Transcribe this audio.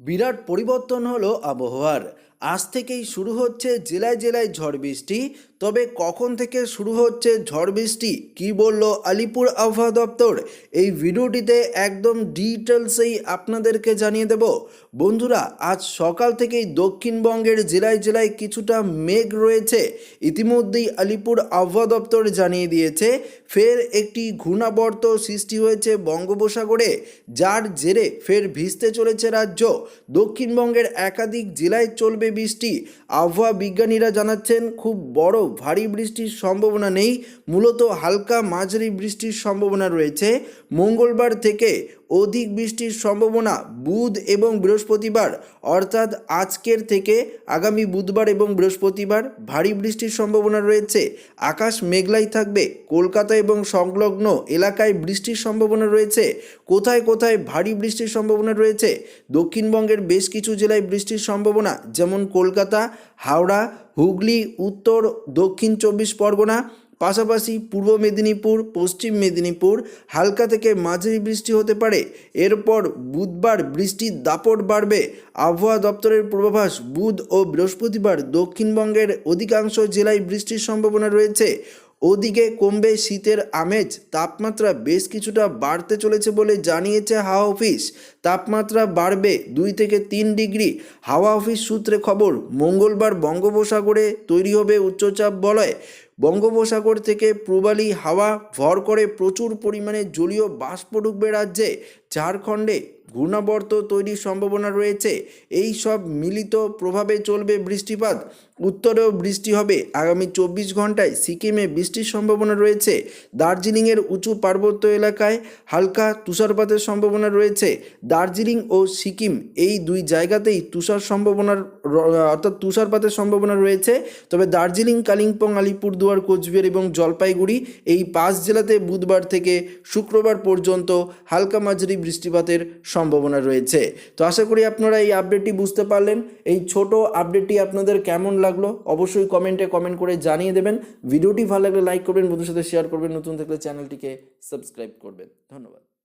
বিরাট পরিবর্তন হলো আবহাওয়ার। আজ থেকেই শুরু হচ্ছে জেলায় জেলায় ঝড় বৃষ্টি। তবে কখন থেকে শুরু হচ্ছে ঝড় বৃষ্টি? কি বলল আলিপুর আবহাওয়া দপ্তর? এই ভিডিওটিতে একদম ডিটেলসেই আপনাদেরকে জানিয়ে দেব। বন্ধুরা, আজ সকাল থেকেই দক্ষিণবঙ্গের জেলায় জেলায় কিছুটা মেঘ রয়েছে। ইতিমধ্যেই আলিপুর আবহাওয়া দপ্তর জানিয়ে দিয়েছে, ফের একটি ঘূর্ণাবর্ত সৃষ্টি হয়েছে বঙ্গোপসাগরে, যার জেরে ফের ভিজতে চলেছে রাজ্য। দক্ষিণবঙ্গের একাধিক জেলায় চলবে বৃষ্টি। আবহাওয়া বিজ্ঞানীরা জানাচ্ছেন, খুব বড় ভারী বৃষ্টির সম্ভাবনা নেই, মূলত হালকা মাঝারি বৃষ্টির সম্ভাবনা রয়েছে। মঙ্গলবার থেকে অধিক বৃষ্টির সম্ভাবনা বুধ এবং বৃহস্পতিবার, অর্থাৎ আজকের থেকে আগামী বুধবার এবং বৃহস্পতিবার ভারী বৃষ্টির সম্ভাবনা রয়েছে। আকাশ মেঘলাই থাকবে। কলকাতা এবং সংলগ্ন এলাকায় বৃষ্টির সম্ভাবনা রয়েছে। কোথায় কোথায় ভারী বৃষ্টির সম্ভাবনা রয়েছে? দক্ষিণবঙ্গের বেশ কিছু জেলায় বৃষ্টির সম্ভাবনা, যেমন কলকাতা, হাওড়া, হুগলি, উত্তর, দক্ষিণ চব্বিশ পরগনা পাশাপাশি পূর্ব মেদিনীপুর, পশ্চিম মেদিনীপুর, হালকা থেকে মাঝারি বৃষ্টি হতে পারে। এরপর বুধবার বৃষ্টির দাপট বাড়বে। আবহাওয়া দপ্তরের পূর্বাভাস, বুধ ও বৃহস্পতিবার দক্ষিণবঙ্গের অধিকাংশ জেলায় বৃষ্টির সম্ভাবনা রয়েছে। ওদিকে কমবে শীতের আমেজ, তাপমাত্রা বেশ কিছুটা বাড়তে চলেছে বলে জানিয়েছে হাওয়া অফিস। তাপমাত্রা বাড়বে দুই থেকে তিন ডিগ্রি। হাওয়া অফিস সূত্রে খবর, মঙ্গলবার বঙ্গোপসাগরে তৈরি হবে উচ্চচাপ বলয়। বঙ্গোপসাগর থেকে প্রবালী হাওয়া ভর করে প্রচুর পরিমাণে জলীয় বাষ্প ঢুকবে রাজ্যে। ঝাড়খণ্ডে ঘূর্ণাবর্ত তৈরির সম্ভাবনা রয়েছে। এই সব মিলিত প্রভাবে চলবে বৃষ্টিপাত। উত্তরেও বৃষ্টি হবে। আগামী চব্বিশ ঘন্টায় সিকিমে বৃষ্টির সম্ভাবনা রয়েছে। দার্জিলিংয়ের উঁচু পার্বত্য এলাকায় হালকা তুষারপাতের সম্ভাবনা রয়েছে। দার্জিলিং ও সিকিম এই দুই জায়গাতেই তুষার সম্ভাবনার অর্থাৎ তুষারপাতের সম্ভাবনা রয়েছে। তবে দার্জিলিং, কালিম্পং, আলিপুরদুয়ার, কোচবিহার এবং জলপাইগুড়ি এই পাঁচ জেলাতে বুধবার থেকে শুক্রবার পর্যন্ত হালকা মাঝারি বৃষ্টিপাতের সম্ভাবনা রয়েছে। তো আশা করি আপনারা এই আপডেটটি বুঝতে পারলেন। এই ছোট আপডেটটি আপনাদের কেমন লাগল অবশ্যই কমেন্টে কমেন্ট করে জানিয়ে দেবেন। ভিডিওটি ভালো লাগলে লাইক করবেন বন্ধুর সাথে শেয়ার করবেন, নতুন থাকলে চ্যানেলটিকে সাবস্ক্রাইব করবেন। ধন্যবাদ।